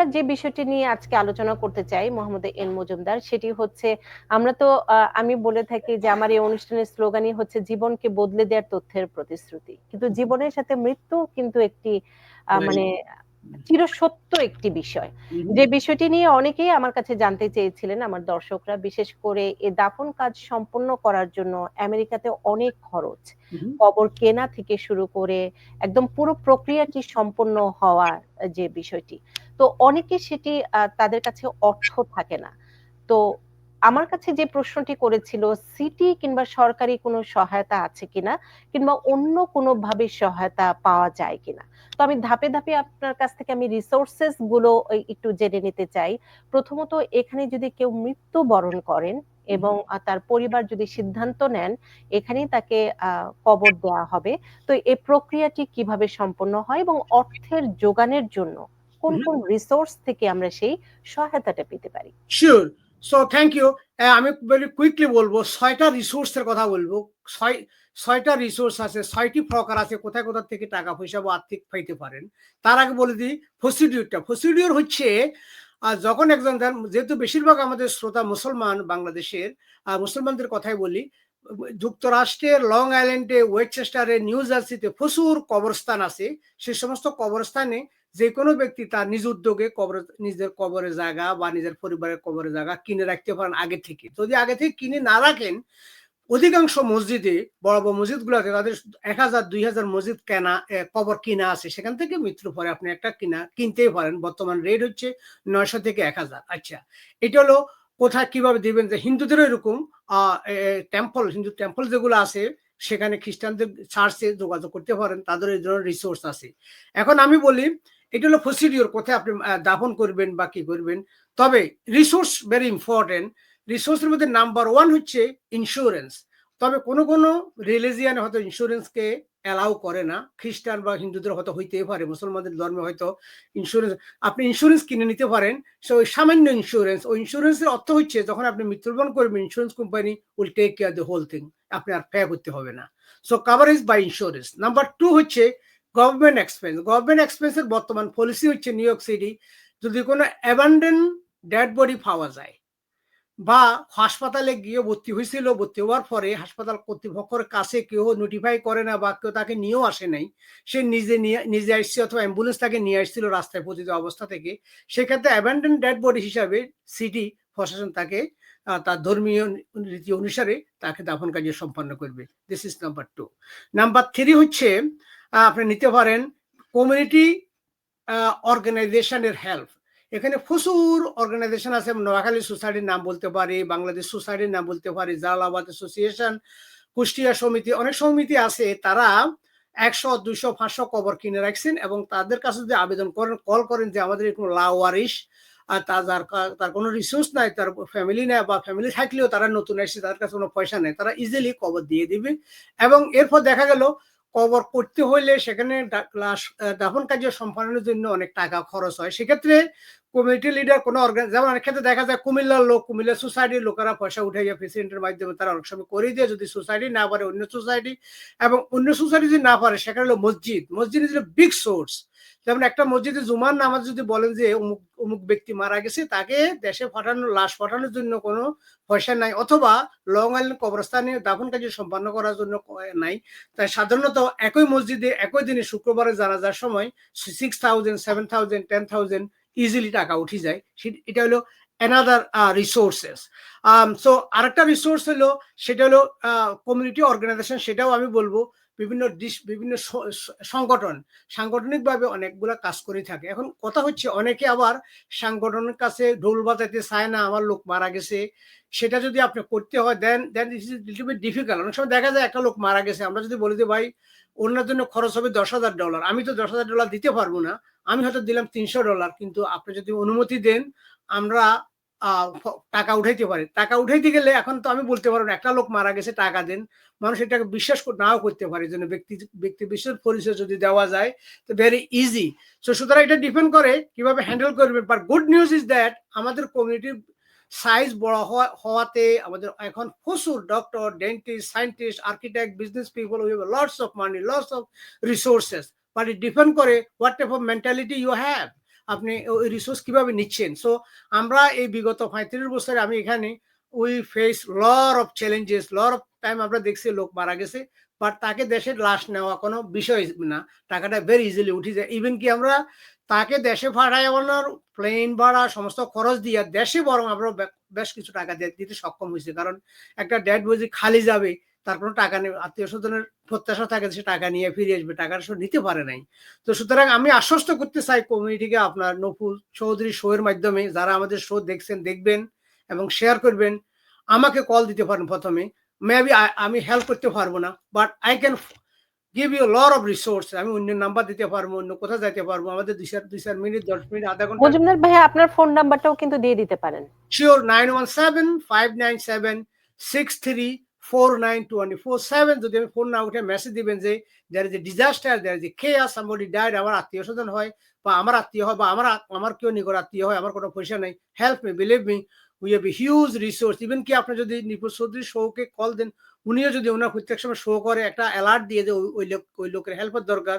আমরা যে বিষয়টি নিয়ে আজকে আলোচনা করতে চাই মোহাম্মদ এন মজুমদার সেটি হচ্ছে আমরা তো আমি বলে থাকি যে আমার এই অনুষ্ঠানের স্লোগানই হচ্ছে জীবনকে বদলে দেওয়ার তথ্যের প্রতিশ্রুতি। কিন্তু জীবনের সাথে মৃত্যু কিন্তু একটি মানে চিরসত্য একটি বিষয়। যে বিষয়টি নিয়ে অনেকেই আমার কাছে জানতে চেয়েছিলেন আমার দর্শকরা বিশেষ করে এ দাফন কাজ সম্পন্ন করার জন্য আমেরিকাতে অনেক খরচ। কবর কেনা থেকে শুরু করে একদম পুরো প্রক্রিয়াটি সম্পন্ন হওয়ার যে বিষয়টি। তো অনেকে সেটি তাদের কাছে অর্থ থাকে না। তো আমার কাছে যে প্রশ্নটি করেছিল, সিটি কিংবা সরকারি কোনো সহায়তা আছে কিনা, কিংবা অন্য কোনো ভাবে সহায়তা পাওয়া যায় কিনা? তো আমি ধাপে ধাপে আপনার কাছ থেকে আমি রিসোর্সেসগুলো একটু জেনে নিতে চাই। প্রথমত এখানে যদি কেউ মৃত্যু বরণ করেন এবং তার পরিবার যদি সিদ্ধান্ত নেন, এখানেই তাকে কবর দেওয়া হবে। তো এই প্রক্রিয়াটি কীভাবে সম্পন্ন হয় এবং অর্থের যোগানের জন্য কোন কোন রিসোর্স থেকে আমরা সেই সহায়তাটা পেতে পারি? শিওর সো থ্যাংক ইউ আমি ভেরি কুইকলি বলব ছয়টা রিসোর্সের কথা বলব। ছয় ছয়টা রিসোর্স আছে ছয়টি প্রকার আছে কোথায় কোথা থেকে টাকা পয়সা বা আর্থিক পাইতে পারেন। তার আগে বলে দিই প্রসিডিউরটা প্রসিডিউর হচ্ছে আর যখন একজন যেহেতু বেশিরভাগ আমাদের শ্রোতা মুসলমান বাংলাদেশের মুসলমানদের কথাই বলি যুক্তরাষ্ট্রের লং আইল্যান্ডে ওয়েস্টচেস্টারে নিউ জার্সিতে প্রচুর কবরস্থান আছে। সে সমস্ত কবরস্থানে যে কোনো ব্যক্তি তার নিজ উদ্যোগে কবর, নিজের কবরের জায়গা বা নিজের পরিবারের কবরের জায়গা কিনে রাখতে পারেন আগে থেকে। যদি আগে থেকে কিনে না রাখেন, অধিকাংশ মসজিদে, বড় বড় মসজিদ গুলাতে তাদের এক হাজার, দুই হাজার মসজিদ কেনা কবর কিনা আছে। সেখান থেকে মৃত্যুর পরে আপনি একটা কিনা, কিনতেই পারেন। বর্তমান রেট হচ্ছে নয়শো থেকে এক হাজার। আচ্ছা এটা হলো কোথায় কীভাবে দিবেন? যে হিন্দুদেরও এরকম টেম্পল হিন্দু টেম্পল যেগুলো আছে, সেখানে খ্রিস্টানদের চার্চে যোগাযোগ করতে পারেন। তাদের এই ধরনের রিসোর্স আছে। এখন আমি বলি এটা হলো প্রসিডিওর কোথায় আপনি দাফন করবেন বা কি করবেন। তবে রিসোর্স ভেরি ইম্পর্টেন্ট রিসোর্সের মধ্যে নাম্বার ওয়ান হচ্ছে ইন্স্যুরেন্স তবে কোনো কোনো রিলিজিয়ান হয়তো ইন্স্যুরেন্সকে অ্যালাউ করে না। খ্রিস্টান বা হিন্দুদের হয়তো হইতেই পারে, মুসলমানদের ধর্মে হয়তো ইন্স্যুরেন্স আপনি ইন্স্যুরেন্স কিনে নিতে পারেন। সো ওই সামান্য ইন্স্যুরেন্স ওই ইন্স্যুরেন্সের অর্থ হচ্ছে যখন আপনি মৃত্যুবরণ করবেন insurance company will take care the whole thing আপনি আর পে করতে হবে না। So coverage by insurance number two হচ্ছে গভর্নমেন্ট এক্সপেন্স গভর্নমেন্ট এক্সপেন্সের বর্তমান পলিসি হচ্ছে নিউ ইয়র্ক সিটি যদি কোনো অ্যাবান্ডেন ডেড বডি পাওয়া যায় বা হাসপাতালে গিয়ে ভর্তি হয়েছিল, ভর্তি হওয়ার পরে হাসপাতাল কর্তৃপক্ষের কাছে কেউ নোটিফাই করে না বা কেউ তাকে নিয়েও আসে নাই, সে নিজে নিয়ে, নিজে আসছে অথবা অ্যাম্বুলেন্স তাকে নিয়ে আসছিল রাস্তায় পতিত অবস্থা থেকে, সেক্ষেত্রে অ্যাবান্ডেন ডেড বডি হিসাবে সিটি প্রশাসন তাকে তার ধর্মীয় রীতি অনুসারে তাকে দাফন কার্য সম্পন্ন করবে। This is number two number three হচ্ছে আপনি নিতে পারেন কমিউনিটি অর্গানাইজেশনের হেল্প এখানে প্রচুর অর্গানাইজেশন আছে, নোয়াখালী সোসাইটির নাম বলতে পারি, বাংলাদেশ সোসাইটির নাম বলতে পারি, জালালাবাদ অ্যাসোসিয়েশন কুষ্টিয়া সমিতি, অনেক সমিতি আছে, তারা একশো দুইশো পাঁচশো কবর কিনে রাখছেন এবং তাদের কাছে যদি আবেদন করেন কল করেন যে আমাদের কোনো লাওয়ারিশ আর তার যার তার কোনো রিসোর্স নাই, তার ফ্যামিলি নেই বা ফ্যামিলি থাকলেও তারা নতুন এসে তার কাছে কোনো পয়সা নেই, তারা ইজিলি কবর দিয়ে দিবে। এবং এরপর দেখা গেল কবর করতে হলে সেখানে লাশ দাফন কার্য সম্পাদনের জন্য অনেক টাকা খরচ হয়। সেক্ষেত্রে কমিটি লিডার কোনো যেমন অনেক ক্ষেত্রে দেখা যায় কুমিল্লার লোক, কুমিল্লা সোসাইটির লোকেরা পয়সা উঠে যায় প্রেসিডেন্টের মাধ্যমে তারা অনেক সময় করে দিয়ে। যদি সোসাইটি না পারে, অন্য সোসাইটি এবং অন্য সোসাইটি যদি না পারে, সেখানে হলো মসজিদ। মসজিদ ইজ বিগ সোর্স যেমন একটা মসজিদে জুমার নামাজ যদি বলেন যে অমুক অমুক ব্যক্তি মারা গেছে, তাকে দেশে পাঠানো, লাশ পাঠানোর জন্য কোনো পয়সা নাই অথবা লং আইল্যান্ড কবরস্থানে দাফন কাজ সম্পন্ন করার জন্য নাই। তাই সাধারণত একই মসজিদে একই দিনে শুক্রবারে জানাজার সময় six thousand seven thousand ten thousand easily টাকা উঠে যায় এটা হলো অ্যানাদার রিসোর্সেস সো আরেকটা রিসোর্স হলো, সেটা হলো কমিউনিটি অর্গানাইজেশন সেটাও আমি বলব। বিভিন্ন ডিস বিভিন্ন সংগঠন, সাংগঠনিকভাবে অনেকগুলো কাজ করে থাকে। এখন কথা হচ্ছে, অনেকে আবার সাংগঠনের কাছে ঢোল বাজাইতে চায় না আমার লোক মারা গেছে। সেটা যদি আপনি করতে হয় then then is little bit difficult অনেক সময় দেখা যায়, একটা লোক মারা গেছে। আমরা যদি বলি যে, ভাই অন্যের জন্য খরচ হবে দশ হাজার ডলার। আমি তো দশ হাজার ডলার দিতে পারব না। আমি হয়তো দিলাম তিনশো ডলার। কিন্তু আপনি যদি অনুমতি দেন, আমরা টাকা উঠাইতে পারে। টাকা উঠাইতে গেলে এখন তো আমি বলতে পারব একটা লোক মারা গেছে, টাকা দেন। মানুষ এটাকে বিশ্বাস নাও করতে পারে। যেন ব্যক্তি ব্যক্তি বিশেষ পরিচয় যদি দেওয়া যায়, তো ভেরি ইজি সো সুতরাং এটা ডিপেন্ড করে কীভাবে হ্যান্ডেল করবে। But good news is that আমাদের কমিউনিটির সাইজ বড় হওয়াতে আমাদের এখন প্রচুর doctor dentist scientist architect business people we have lots of money lots of resources but it depend করে what type of mentality you have আপনি ওই রিসোর্স কীভাবে নিচ্ছেন? সো আমরা এই বিগত পঁয়ত্রিশ বছরে আমি এখানে we face lot of challenges lot of time আমরা দেখছি লোক মারা গেছে বাট তাকে দেশের লাশ নেওয়া কোনো বিষয় না। টাকাটা ভেরি ইজিলি উঠে যায়। ইভেন কি আমরা তাকে দেশে পাঠাই আমার প্লেন ভাড়া, সমস্ত খরচ দিয়ে দেশে বরং আমরা বেশ কিছু টাকা দিতে সক্ষম হয়েছে। কারণ একটা ডেড বজি খালি যাবে। তার কোনো টাকা নেই আত্মীয় স্বজনের প্রত্যাশা থাকে সে টাকা নিয়ে ফিরে আসবে টাকাটা সে নিতে পারে নাই। তো সুতরাং আমি আশ্বস্ত করতে চাই কমিউনিটিকে আপনার নফুল চৌধুরী শোয়ের মাধ্যমে যারা আমাদের শো দেখছেন দেখবেন এবং শেয়ার করবেন আমাকে কল দিতে পারেন প্রথমে। মেবি আমি হেল্প করতে পারব না but I can give you lot of resource আমি অন্য নাম্বার দিতে পারব অন্য কোথাও যাইতে পারব আমাদের দুই চার দুই চার মিনিট দশ মিনিট আধা ঘণ্টা। মজুমদার ভাইয়া আপনার ফোন নাম্বারটাও কিন্তু দিয়ে দিতে পারেন। Sure nine one seven five nine seven six three four nine twenty four seven যদি আমি ফোন না উঠে মেসেজ দিবেন যে there is a disaster there is a খেয়া সামবডি ডাইড আমার আত্মীয় স্বজন হয়, বা আমার আত্মীয় হয়, বা আমার আমার কেউ নিকট আত্মীয় হয়, আমার কোনো পয়সা নেই help me believe me we have huge resource even কি আপনি যদি নিপুর চৌধুরী শোকে কল দেন, উনিও যদি ওনার প্রত্যেক সময় শো করে, একটা অ্যালার্ট দিয়ে যে ওই লোক, ওই লোকের হেল্পের দরকার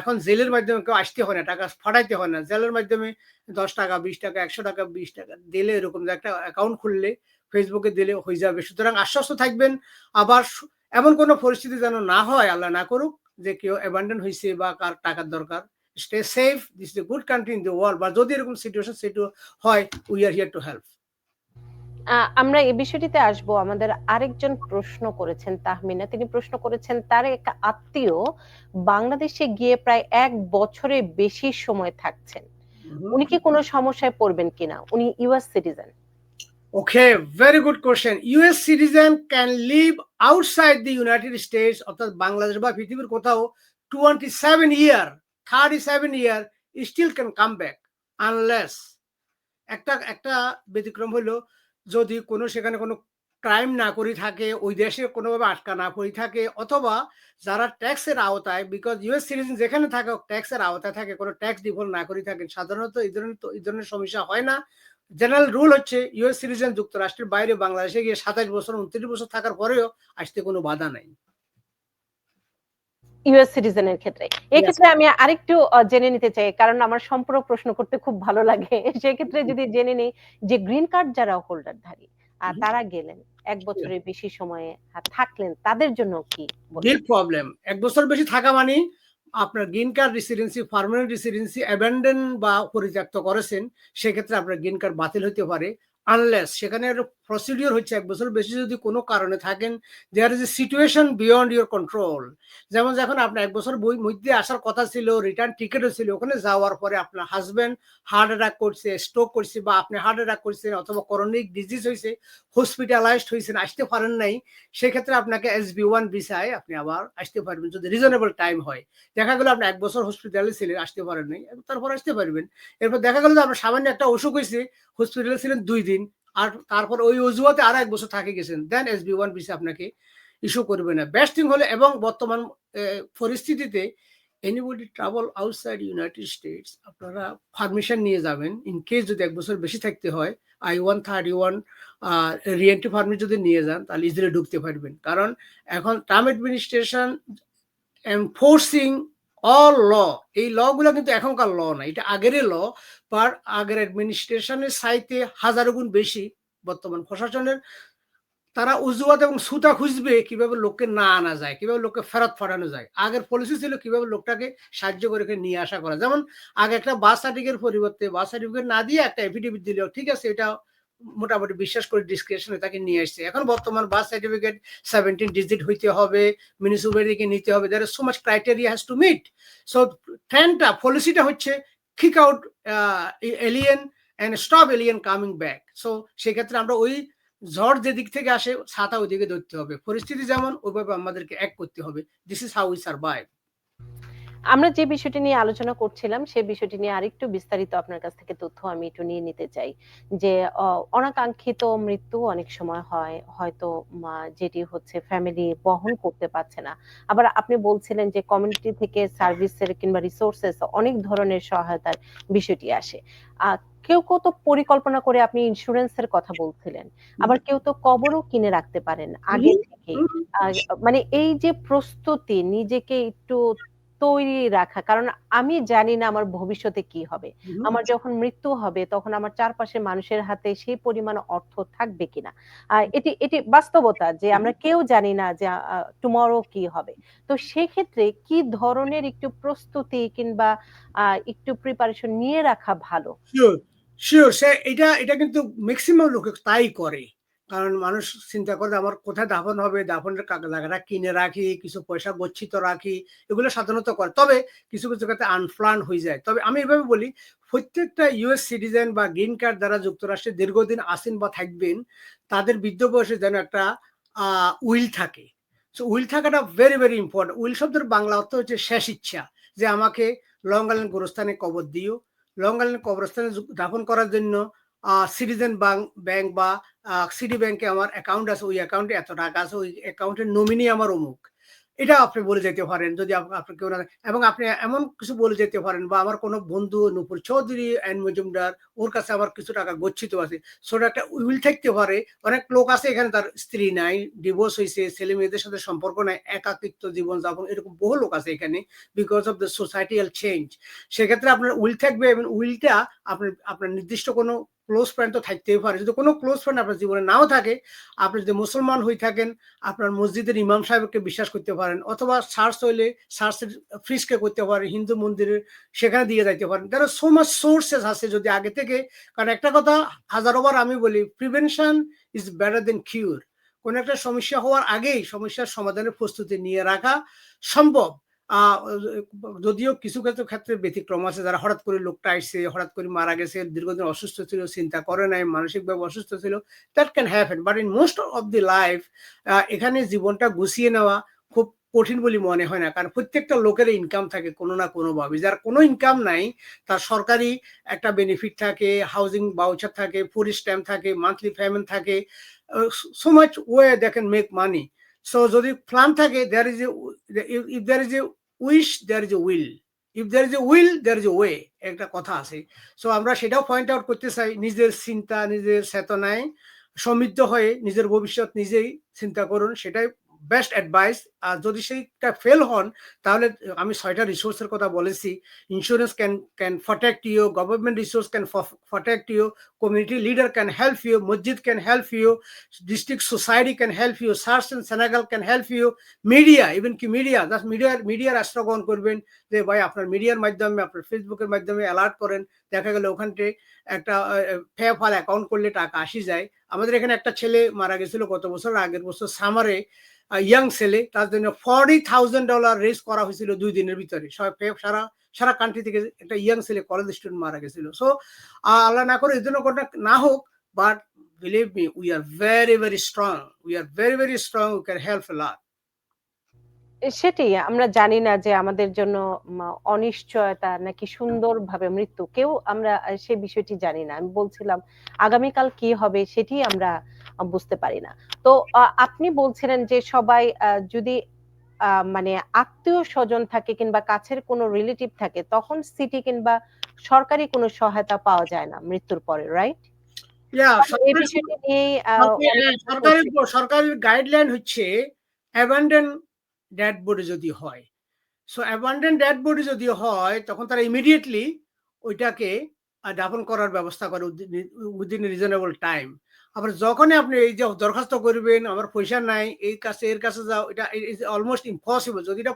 এখন জেলের মাধ্যমে কেউ আসতে হয় না, টাকা ফাটাইতে হয় না, জেলের মাধ্যমে দশ টাকা, বিশ টাকা, একশো টাকা, বিশ টাকা, দিলে এরকম একটা অ্যাকাউন্ট খুললে ফেসবুকে দিলে হয়ে যাবে। সুতরাং আশ্বস্ত থাকবেন আবার এমন কোনো পরিস্থিতি যেন না হয় আল্লাহ না করুক যে কেউ অ্যাবান্ডন হয়েছে বা কার টাকার দরকার। Stay safe this is a good country in the world বা যদি এরকম সিচুয়েশন সেটু হয় we are here to help আমরা এই বিষয়টিতে আসব। আমাদের আরেকজন প্রশ্ন করেছেন তাহমিনা। তিনি প্রশ্ন করেছেন তার এক আত্মীয় বাংলাদেশে গিয়ে প্রায় এক বছরের বেশি সময় থাকছেন। উনি কি কোনো সমস্যায় পড়বেন কিনা? উনি US citizen Okay, very good question. US citizen can live outside the United States অর্থাৎ বাংলাদেশ বা পৃথিবীর কোথাও 27 year 37 year still can come back unless একটা একটা ব্যতিক্রম হলো যদি কোনো সেখানে কোনো ক্রাইম না করে থাকে ওই দেশে কোনোভাবে আটকা না করে থাকে অথবা যারা ট্যাক্সের আওতায় বিকজ ইউএস সিটিজেন যেখানে থাকে ট্যাক্সের আওতায় থাকে কোনো ট্যাক্স ডিফল্ট না করে থাকেন সাধারণত এই ধরনের এই ধরনের সমস্যা হয় না জেনারেল রুল হচ্ছে ইউএস সিটিজেন যুক্তরাষ্ট্রের বাইরে বাংলাদেশে গিয়ে সাতাশ বছর উনত্রিশ বছর থাকার পরেও আসতে কোনো বাধা নাই। ইউএস সিটিজেনের ক্ষেত্রে। এক্ষেত্রে আমি আরেকটু জেনে নিতে চাই কারণ আমার সম্পূর্ণ প্রশ্ন করতে খুব ভালো লাগে। সেক্ষেত্রে যদি জেনে নেই যে গ্রিন কার্ড যারা হোল্ডারধারী আর তারা গেলেন এক বছরের বেশি সময়ে থাকলেন তাদের জন্য কি? প্রবলেম এক বছর বেশি থাকা মানে আপনার green card residency permanent residency abandoned বা পরিত্যক্ত করেছেন, সেক্ষেত্রে আপনার গ্রিন কার্ড বাতিল হতে পারে। আনলেস সেখানে প্রসিডিওর হচ্ছে এক বছর বেশি যদি কোনো কারণে থাকেন there is a situation beyond your control যেমন যখন আপনার এক বছর বই মধ্যে আসার কথা ছিল রিটার্ন টিকিটও ছিল, ওখানে যাওয়ার পরে আপনার হাজবেন্ড হার্ট অ্যাটাক করছে স্ট্রোক করছে বা আপনি হার্ট অ্যাটাক করছেন অথবা করনিক ডিজিজ হয়েছে হসপিটালাইজড হয়েছেন আসতে পারেন নাই, সেক্ষেত্রে আপনাকে এস বি ওয়ান ভিসায় আপনি আবার আসতে পারবেন যদি রিজনেবল টাইম হয়। দেখা গেলো আপনি এক বছর হসপিটালে ছিলেন, আসতে পারেন নাই, তারপর আসতে পারবেন। এরপর দেখা গেলো যে আপনার সামান্য একটা অসুখ হয়েছে হসপিটালে ছিলেন দুই দিন। আর তারপর ওই অজুহাতে আর এক বছর থাকে গেছেন। Then S B one visa আপনাকে ইস্যু করবে না। বেস্ট থিং হলে এবং বর্তমান পরিস্থিতিতে anybody travel outside United States আপনারা পারমিশন নিয়ে যাবেন। ইন কেস যদি এক বছর বেশি থাকতে হয় I one thirty one reentry permit যদি নিয়ে যান, তাহলে ইজিলি ঢুকতে পারবেন। কারণ এখন Trump administration enforcing all law. এই ল গুলো কিন্তু এখনকার ল না। এটা আগের ল পার আগের অ্যাডমিনিস্ট্রেশনের সাইতে হাজারো গুণ বেশি বর্তমান প্রশাসনের। তারা উজুয়াত এবং সুতা খুঁজবে কীভাবে লোককে না আনা যায়, কীভাবে লোককে ফেরত পাঠানো যায়। আগের পলিসি ছিল কীভাবে লোকটাকে সাহায্য করে নিয়ে আসা করা। যেমন আগে একটা বাস সার্টিফিকেট পরিবর্তে বাস সার্টিফিকেট না দিয়ে একটা এফিডেভিট দিল ঠিক আছে, এটা মোটামুটি বিশ্বাস করে ডিসক্রিপশনে তাকে নিয়ে আসছে। এখন বর্তমান বার্থ সার্টিফিকেট সেভেন্টিন ডিজিট হইতে হবে মিউনিসিপ্যালিটিকে নিতে হবে। There so much criteria has to meet so ট্রেনটা পলিসিটা হচ্ছে kick out alien and stop alien coming back so সেক্ষেত্রে আমরা ওই ঝড় যেদিক থেকে আসে, ছাতা ওইদিকে ধরতে হবে। পরিস্থিতি যেমন, ওইভাবে আমাদেরকে এক করতে হবে। This is how we survive আমরা যে বিষয়টি নিয়ে আলোচনা করছিলাম সেই বিষয়টি নিয়ে আরেকটু বিস্তারিত আপনার কাছ থেকে তথ্য আমি একটু নিয়ে নিতে চাই। যে অনাকাঙ্ক্ষিত মৃত্যু অনেক সময় হয় হয়তো যেটি হচ্ছে ফ্যামিলি বহন করতে পারছে না। আবার আপনি বলছিলেন যে কমিউনিটি থেকে সার্ভিসের কিংবা রিসোর্সেস অনেক ধরনের সহায়তার বিষয়টি আসে। আহ, কেউ কেউ তো পরিকল্পনা করে আপনি ইন্স্যুরেন্সের কথা বলছিলেন। আবার কেউ তো কবরও কিনে রাখতে পারেন আগে থেকে মানে এই যে প্রস্তুতি নিজেকে একটু তৈরি রাখা। কারণ আমি জানি না আমার ভবিষ্যতে কি হবে। আমার যখন মৃত্যু হবে তখন আমার চারপাশের মানুষের হাতে সেই পরিমাণ অর্থ থাকবে কিনা। এটি এটি বাস্তবতা যে আমরা কেউ জানি না যে টুমরো কি হবে। তো সেক্ষেত্রে কি ধরনের একটু প্রস্তুতি কিংবা আহ, একটু প্রিপারেশন নিয়ে রাখা ভালো? শিওর শিওর সে এটা এটা কিন্তু ম্যাক্সিমাম লোক তাই করে। কারণ মানুষ চিন্তা করে আমার কোথায় দাফন হবে, দাফনের জায়গাটা কিনে রাখি, কিছু পয়সা গচ্ছিত রাখি, এগুলো সাধারণত করে। তবে কিছু কিছু ক্ষেত্রে আনপ্লান হয়ে যায়। তবে আমি এভাবে বলি, প্রত্যেকটা ইউএস সিটিজেন বা গ্রিন কার্ড দ্বারা যুক্তরাষ্ট্রে দীর্ঘদিন আসেন বা থাকবেন, তাদের বৃদ্ধ বয়সে যেন একটা উইল থাকে। সো উইল থাকাটা ভেরি ভেরি ইম্পর্টেন্ট উইল শব্দের বাংলা অর্থ হচ্ছে শেষ ইচ্ছা। যে আমাকে লং গোরস্থানে কবর দিও। লং কবরস্থানে দাফন করার জন্য সিটিজেন ব্যাংক বা সিটি ব্যাংকে আমার অ্যাকাউন্ট আছে, ওই অ্যাকাউন্টে এত টাকা আছে, ওই অ্যাকাউন্টের নমিনি আমার অমুক। এটা আপনি বলে যেতে পারেন যদি আপনি কেউ না এবং আপনি এমন কিছু বলে যেতে পারেন বা আমার কোনো বন্ধু নুপুর চৌধুরী এন মজুমদার, ওর কাছে আমার কিছু টাকা গচ্ছিত আছে, সেটা একটা উইল থাকতে পারে। অনেক লোক আছে এখানে, তার স্ত্রী নাই ডিভোর্স হয়েছে ছেলে মেয়েদের সাথে সম্পর্ক নাই, একাকিত্ব জীবন যাপন এরকম বহু লোক আছে এখানে because of the societal change সেক্ষেত্রে আপনার উইল থাকবে এবং উইলটা আপনার আপনার নির্দিষ্ট কোনো ক্লোজ ফ্রেন্ড তো থাকতেই পারে। যদি কোনো ক্লোজ ফ্রেন্ড আপনার জীবনে নাও থাকে, আপনি যদি মুসলমান হয়ে থাকেন, আপনার মসজিদের ইমাম সাহেবকে বিশ্বাস করতে পারেন, অথবা সার্চ হইলে সার্চের ফ্রিজকে করতে পারেন, হিন্দু মন্দিরের সেখানে দিয়ে যাইতে পারেন। তারা সো মাচ সোর্সেস আছে যদি আগে থেকে, কারণ একটা কথা হাজারোবার আমি বলি prevention is better than cure কোনো একটা সমস্যা হওয়ার আগেই সমস্যার সমাধানের প্রস্তুতি নিয়ে রাখা সম্ভব। যদিও কিছু কিছু ক্ষেত্রে ব্যতিক্রম আছে, যারা হঠাৎ করে লোকটা আসছে, হঠাৎ করে মারা গেছে, দীর্ঘদিন অসুস্থ ছিল, চিন্তা করে নাই, মানসিকভাবে অসুস্থ ছিল that can happen but in most of the life এখানে জীবনটা গুছিয়ে নেওয়া খুব কঠিন বলে মনে হয় না। কারণ প্রত্যেকটা লোকের ইনকাম থাকে কোনো না কোনোভাবে। যার কোনো ইনকাম নাই, তার সরকারি একটা বেনিফিট থাকে হাউজিং বাউচার থাকে ফুড স্ট্যাম্প থাকে মান্থলি পেমেন্ট থাকে so much way they can make money so যদি প্ল্যান থাকে there is if there is a wish there is a will if there is a will there is a way একটা কথা আছে। So আমরা সেটাও point out করতে চাই, নিজের চিন্তা, নিজের চেতনায় সমৃদ্ধ হয়ে নিজের ভবিষ্যৎ নিজেই চিন্তা করুন, সেটাই বেস্ট অ্যাডভাইস আর যদি সেইটা ফেল হন, তাহলে আমি ছয়টা রিসোর্সের কথা বলেছি। Insurance can can protect you government resource can protect you community leader can help you মসজিদ can help you district society can help you search and Senegal can help you media even কি media just মিডিয়ার মিডিয়ার আশ্রয় গ্রহণ করবেন, যে ভাই আপনার মিডিয়ার মাধ্যমে, আপনার ফেসবুকের মাধ্যমে অ্যালার্ট করেন, দেখা গেল ওখানটে একটা ফে ফাল অ্যাকাউন্ট করলে টাকা আসি যায়। আমাদের এখানে একটা ছেলে মারা গেছিল গত বছর, আগের বছর সামারে ইয়াং ছেলে, তার জন্য ফর্টি থাউজেন্ড ডলার রেস করা হয়েছিল দুই দিনের ভিতরে। সারা সারা কান্ট্রি থেকে একটা ইয়াং ছেলে কলেজ স্টুডেন্ট মারা গেছিল। সো আল্লাহ না করে এই জন্য না হোক but believe me we are very very strong we are very very strong we can help lot সেটাই আমরা জানি না যে আমাদের জন্য অনিশ্চয়তা নাকি সুন্দরভাবে মৃত্যু। কেউ আমরা সে বিষয়টি জানি না। আমি বলছিলাম, আগামীকাল কি হবে সেটি আমরা বুঝতে পারি না। তো আপনি বলছিলেন যে সবাই যদি মানে আত্মীয় স্বজন থাকে কিংবা কাছের কোনো রিলেটিভ থাকে তখন সিটি কিংবা সরকারি কোনো সহায়তা পাওয়া যায় না মৃত্যুর পরে রাইট সরকারের গাইডলাইন হচ্ছে অ্যাবান্ডেন ডেড বডি যদি হয়। সো অ্যাবান্ডেন ডেড বডি যদি হয় তখন তারা ইমিডিয়েটলি ওইটাকে দাফন করার ব্যবস্থা করে উইদিন রিজনেবল টাইম আবার যখনই আপনি এই যে দরখাস্ত করবেন, আমার পয়সা নাই, এই কাছে এর কাছে যাও, এটা ইজ অলমোস্ট ইম্পসিবল যদি এটা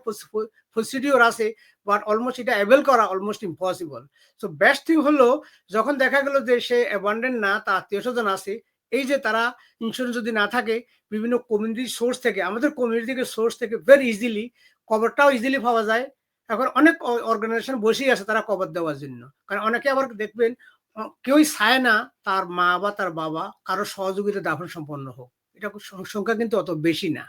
প্রসিডিওর আছে বাট অলমোস্ট এটা অ্যাভেল করা almost impossible so best thing হলো, যখন দেখা গেল যে সে অ্যাবান্ডেন্ট না, তার আত্মীয় স্বজন আছে, এই যে তারা ইন্স্যুরেন্স যদি না থাকে, বিভিন্ন কমিউনিটি সোর্স থেকে, আমাদের কমিউনিটি থেকে সোর্স থেকে ভেরি ইজিলি কভারটাও ইজিলি পাওয়া যায়। এখন অনেক অর্গানাইজেশন বসেই আছে তারা কভার দেওয়ার জন্য। কারণ অনেকে আবার দেখবেন কেউই চায় না তার মা বা তার বাবা কারও সহযোগিতা দাফন সম্পন্ন হোক। এটা সংখ্যা কিন্তু অত বেশি না।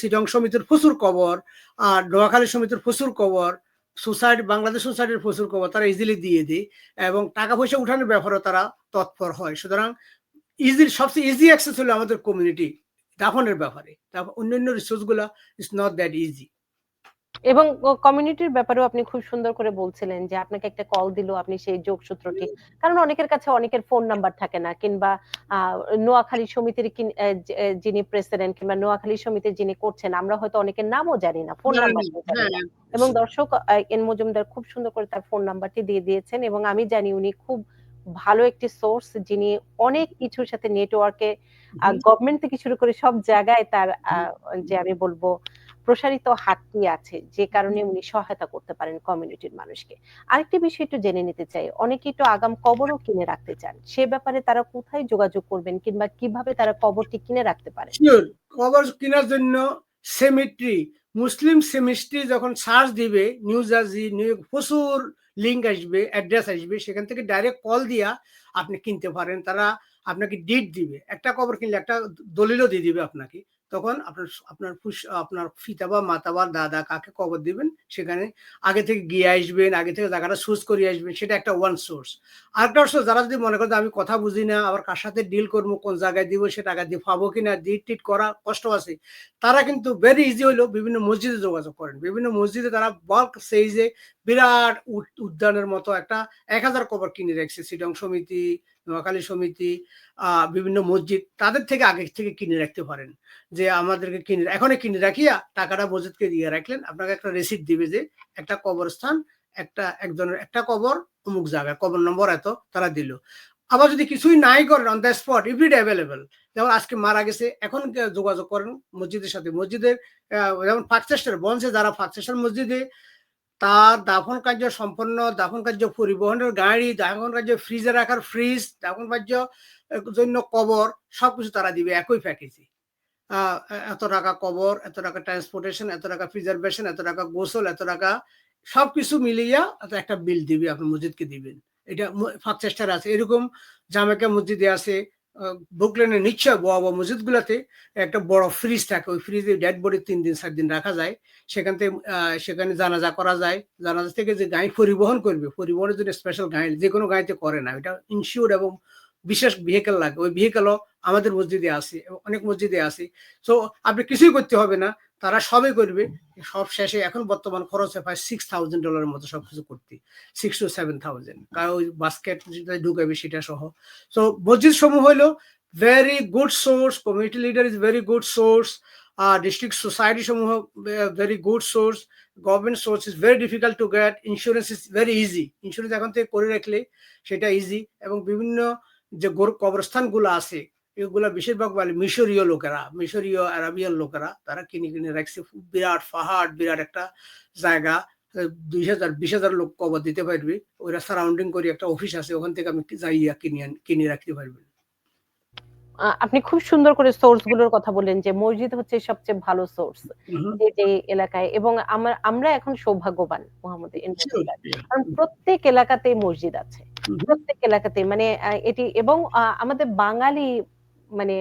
সিডং সমিতির প্রচুর কবর, আর নোয়াখালী সমিতির প্রচুর কবর সোসাইটি বাংলাদেশ সোসাইটির প্রচুর কবর তারা ইজিলি দিয়ে দেয় এবং টাকা পয়সা উঠানোর ব্যাপারেও তারা তৎপর হয়। সুতরাং ইজি সবচেয়ে ইজি অ্যাক্সেস হলো আমাদের কমিউনিটি দাফনের ব্যাপারে। তারপর অন্যান্য রিসোর্সগুলা ইজ নট দ্যাট ইজি এবং কমিউনিটির ব্যাপারেও আপনি খুব সুন্দর করে বলছিলেন যে আপনাকে একটা কল দিল আপনি সেই যোগসূত্রটি। কারণ অনেকের কাছে অনেকের ফোন নাম্বার থাকে না কিংবা আহ, নোয়াখালী সমিতির আহ, আহ, যিনি প্রেসিডেন্ট কিংবা নোয়াখালী সমিতির যিনি করছেন আমরা হয়তো অনেকের নামও জানি না ফোন নাম্বার এবং দর্শক আহ, এন মজুমদার খুব সুন্দর করে তার ফোন নাম্বারটি দিয়ে দিয়েছেন এবং আমি জানি উনি খুব ভালো একটি সোর্স যিনি অনেক কিছুর সাথে নেটওয়ার্কে গভর্নমেন্ট থেকে শুরু করে সব জায়গায় তার আহ, যে আমি বলব প্রসারিত হাতটি আছে যে কারণে উনি সহায়তা করতে পারেন কমিউনিটির মানুষকে। আরেকটি বিষয় একটু জেনে নিতে চাই অনেকে একটু আগাম কবরও কিনে রাখতে চান সে ব্যাপারে তারা কোথায় যোগাযোগ করবেন কিংবা কীভাবে তারা কবরটি কিনে রাখতে পারে কভার কেনার জন্য সেমিট্রি মুসলিম সেমিস্ট্রি যখন সার্চ দিবে নিউ জার্সি নিউ প্রচুর লিঙ্ক আসবে অ্যাড্রেস আসবে সেখান থেকে ডাইরেক্ট কল দিয়া আপনি কিনতে পারেন তারা আপনাকে ডিট দিবে। একটা কবর কিনলে একটা দলিলও দিয়ে দিবে আপনাকে। তখন আপনার আপনার আপনার ফিতা বা মাতা বা দাদা কাকে কবর দিবেন? সেখানে আগে থেকে গিয়ে আসবেন, আগে থেকে জায়গাটা চুজ করে আসবেন, সেটা একটা ওয়ান সোর্স আরেকটা সোর্স যারা যদি মনে করেন আমি কথা বুঝি না, আবার কার সাথে ডিল করব, কোন জায়গায় দিব, সে টাকা দিয়ে পাবো কি না ডিট টিট করা কষ্ট আছে, তারা কিন্তু ভেরি ইজি হলো বিভিন্ন মসজিদে যোগাযোগ করেন। বিভিন্ন মসজিদে তারা বাল্ক সেইজে বিরাট উদ- উদ্যানের মতো একটা এক হাজার কবর কিনে রাখছে সিটং সমিতি নোয়াখালী সমিতি বিভিন্ন মসজিদ তাদের থেকে আগে থেকে কিনে রাখতে পারেন। যে আমাদেরকে কিনে, এখনই কিনে রাখিয়া টাকাটা মসজিদকে দিয়ে রাখলেন। আপনাকে একটা রেসিট দিবে যে একটা কবরস্থান, একটা একজনের একটা কবর, অমুক জায়গায়। কবর নম্বর এত তারা দিল। আবার যদি কিছুই নাই করেন on the spot everyday available যেমন আজকে মারা গেছে, এখন যোগাযোগ করেন মসজিদের সাথে। মসজিদের যেমন ফাকচেস্টার বনসে যারা ফাকচেস্টার মসজিদে তার দাফন কার্য সম্পন্ন, দাফন কার্য পরিবহনের গাড়ি, দাফন কার্য ফ্রিজে রাখার ফ্রিজ দাফন কার্য জন্য কবর, সবকিছু তারা দিবে একই প্যাকেজে এত টাকা কবর, এত টাকা ট্রান্সপোর্টেশন এত টাকা প্রিজার্ভেশন এত টাকা গোসল, এত টাকা সবকিছু মিলিয়া একটা বিল দিবে, আপনি মসজিদকে দিবেন। এটা ফাকচেস্টার আছে। এরকম জামেকা মসজিদে আছে বুকলেনে নিশ্চয় গোয়া বা মসজিদ গুলাতে একটা বড় ফ্রিজ থাকে। ওই ফ্রিজে ডেড বডি তিন দিন সাত দিন রাখা যায়। সেখান থেকে সেখানে জানাজা করা যায়। জানাজা থেকে যে গাড়ি পরিবহন করবে, পরিবহনের জন্য স্পেশাল গাড়ি যে কোনো গাড়িতে করে না। এটা ইনশিওর এবং বিশেষ ভেহিকেল লাগে। ওই ভেহিকেলও আমাদের মসজিদে আছে অনেক মসজিদে আছে সো আপনি কিছুই করতে হবে না। তারা সবই করবে। সব শেষে এখন বর্তমান খরচ হয় সিক্স থাউজেন্ড ডলারের মতো সবকিছু করতে। সিক্স টু সেভেন থাউজেন্ড কারণ ওই বাস্কেট যেটা ঢুকাবে সেটা সহ। তো মসজিদ সমূহ হলো very good source community leader is very good source R district society সমূহ very good source government source is very difficult to get insurance is very easy insurance এখন থেকে করে রাখলে সেটা ইজি এবং বিভিন্ন যে কবরস্থানগুলো আছে এগুলা বেশিরভাগ বলে মিশরীয় লোকেরা মিশরীয় আরাবিয়ান লোকেরা তারা কিনে কিনে রাখছে। বিরাট পাহাড় বিরাট একটা জায়গা। দুই হাজার বিশ হাজার লোক কবর দিতে পারবে। ওরা সারাউন্ডিং করে একটা অফিস আছে ওখান থেকে আমি যাইয়া কিনে কিনে রাখতে পারবেন আপনি খুব সুন্দর করে সোর্সগুলোর কথা বললেন যে মসজিদ হচ্ছে সবচেয়ে ভালো সোর্স। যে যে এলাকায়। এবং আমরা আমরা এখন সৌভাগ্যবান মোহাম্মদ। কারণ প্রত্যেক এলাকাতেই মসজিদ আছে। প্রত্যেক এলাকাতে মানে এটি এবং আমাদের বাঙালি মানে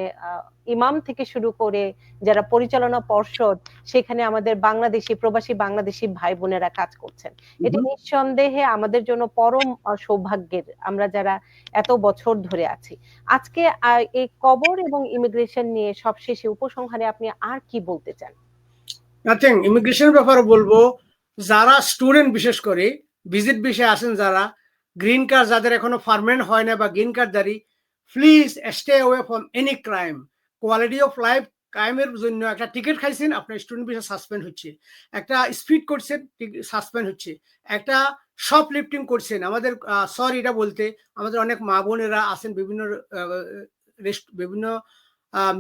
ইমাম থেকে শুরু করে যারা পরিচালনা পর্ষদ সেখানে আমাদের বাংলাদেশি প্রবাসী বাংলাদেশি ভাই বোনেরা কাজ করছেন। এটি নিঃসন্দেহে আমাদের জন্য পরম সৌভাগ্যের। আমরা যারা এত বছর ধরে আছি। আজকে এই কবর এবং ইমিগ্রেশন নিয়ে সবশেষে উপসংহারে আপনি আর কি বলতে চান? নাথিং ইমিগ্রেশনের ব্যাপারে বলব যারা স্টুডেন্ট বিশেষ করে ভিজিট বিষয়ে আসেন যারা গ্রিন কার্ড যাদের এখনও পারমানেন্ট হয় না বা গ্রিন কার্ড দাঁড়ি please stay away from any crime quality of life ক্রাইমের জন্য একটা টিকিট খাইছেন, আপনার স্টুডেন্ট বিষয়ে সাসপেন্ড হচ্ছে। একটা স্পিড করছেন সাসপেন্ড হচ্ছে। একটা শপ লিফটিং করছেন, আমাদের সরি এটা বলতে, আমাদের অনেক মা বোনেরা আছেন, বিভিন্ন বিভিন্ন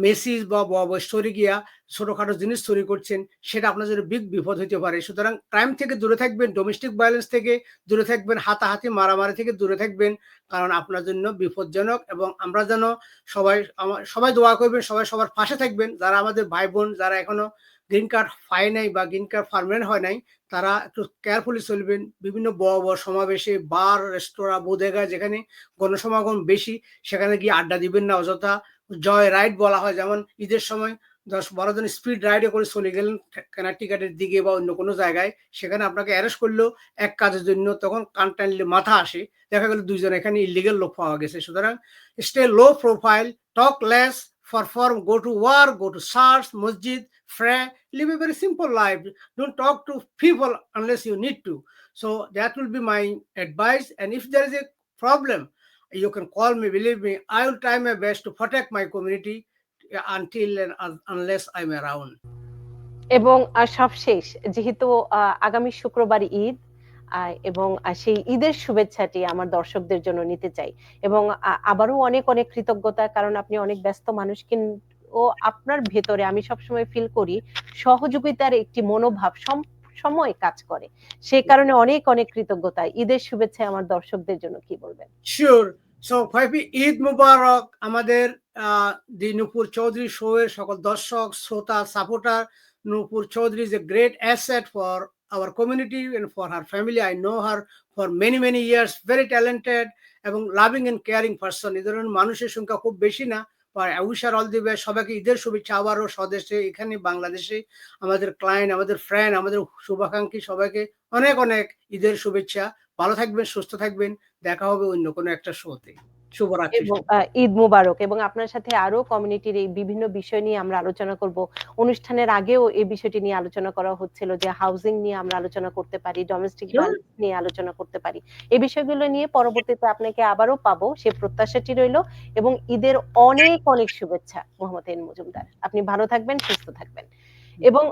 মেসিজ বা স্টোরি গিয়া ছোটখাটো জিনিস চুরি করছেন, সেটা আপনার জন্য বিগ বিপদ হতে পারে। সুতরাং ক্রাইম থেকে দূরে থাকবেন ডোমেস্টিক ভায়োলেন্স থেকে দূরে থাকবেন, হাতাহাতি মারামারি থেকে দূরে থাকবেন, কারণ আপনার জন্য বিপজ্জনক এবং আমরা যেন সবাই সবাই দোয়া করবেন, সবাই সবার পাশে থাকবেন। যারা আমাদের ভাই বোন যারা এখনও গ্রিন কার্ড পায় নাই বা গ্রিন কার্ড পারমানেন্ট হয় নাই, তারা একটু কেয়ারফুলি চলবেন। বিভিন্ন বড় বড় সমাবেশে, বার, রেস্তোরাঁ বোধেগা যেখানে গণসমাগম বেশি, সেখানে গিয়ে আড্ডা দিবেন না, অযথা জয় রাইড বলা হয় যেমন ঈদের সময় দশ বারো জন স্পিড রাইডে করে চলে গেলেন কানাটিকাটের দিকে বা অন্য কোনো জায়গায় সেখানে আপনাকে অ্যারেস্ট করল এক কাজের জন্য তখন কান টানলে মাথা আসে দেখা গেল দুইজন এখানে ইলিগেল লোক পাওয়া গেছে সুতরাং stay low profile talk less perform, go to work, go to church, masjid, pray, live a very simple life. Don't talk to people unless you need to. So that will be my advice. And if there is a problem, you can call me. Believe me, I will try my best to protect my community until and unless I'm around. এবং সবশেষ যেহেতু আগামী শুক্রবার ঈদ এবং সেই ঈদের শুভেচ্ছাটি আমার দর্শকদের জন্য নিতে চাই এবং আবারও অনেক অনেক কৃতজ্ঞতা কারণ আপনি অনেক ব্যস্ত মানুষ ও আপনার ভেতরে আমি সবসময় ফিল করি সহযোগিতার একটি মনোভাব সম- সময় কাজ করে। সে কারণে অনেক অনেক কৃতজ্ঞতা। ঈদের শুভেচ্ছা আমার দর্শকদের জন্য কি বলবেন? শিওর সো ফাইভি ঈদ মুবারক। আমাদের দি নুপুর চৌধুরী শো এর সকল দর্শক, শ্রোতা supporter Nupur Chowdhury is a great asset for our community and for her family I know her for many many years very talented এবং লাভিং এন্ড কেয়ারিং পার্সন এই ধরনের মানুষের সংখ্যা খুব বেশি না। উইশার অল দি বেস্ট সবাইকে ঈদের শুভেচ্ছা আবারও স্বদেশে, এখানে বাংলাদেশে আমাদের ক্লায়েন্ট আমাদের ফ্রেন্ড আমাদের শুভাকাঙ্ক্ষী সবাইকে অনেক অনেক ঈদের শুভেচ্ছা। ভালো থাকবেন, সুস্থ থাকবেন। দেখা হবে অন্য কোনো একটা শোতে ঈদ মুবারক। এবং আপনার সাথে আরও কমিউনিটির এই বিভিন্ন বিষয় নিয়ে আমরা আলোচনা করব। অনুষ্ঠানের আগেও এই বিষয়টি নিয়ে আলোচনা করা হচ্ছিল যে হাউজিং নিয়ে আমরা আলোচনা করতে পারি ডোমেস্টিক নিয়ে আলোচনা করতে পারি। এই বিষয়গুলো নিয়ে পরবর্তীতে আপনাকে আবারও পাবো। সে প্রত্যাশাটি রইল এবং ঈদের অনেক অনেক শুভেচ্ছা মোহাম্মদ এন মজুমদার। আপনি ভালো থাকবেন সুস্থ থাকবেন। এবং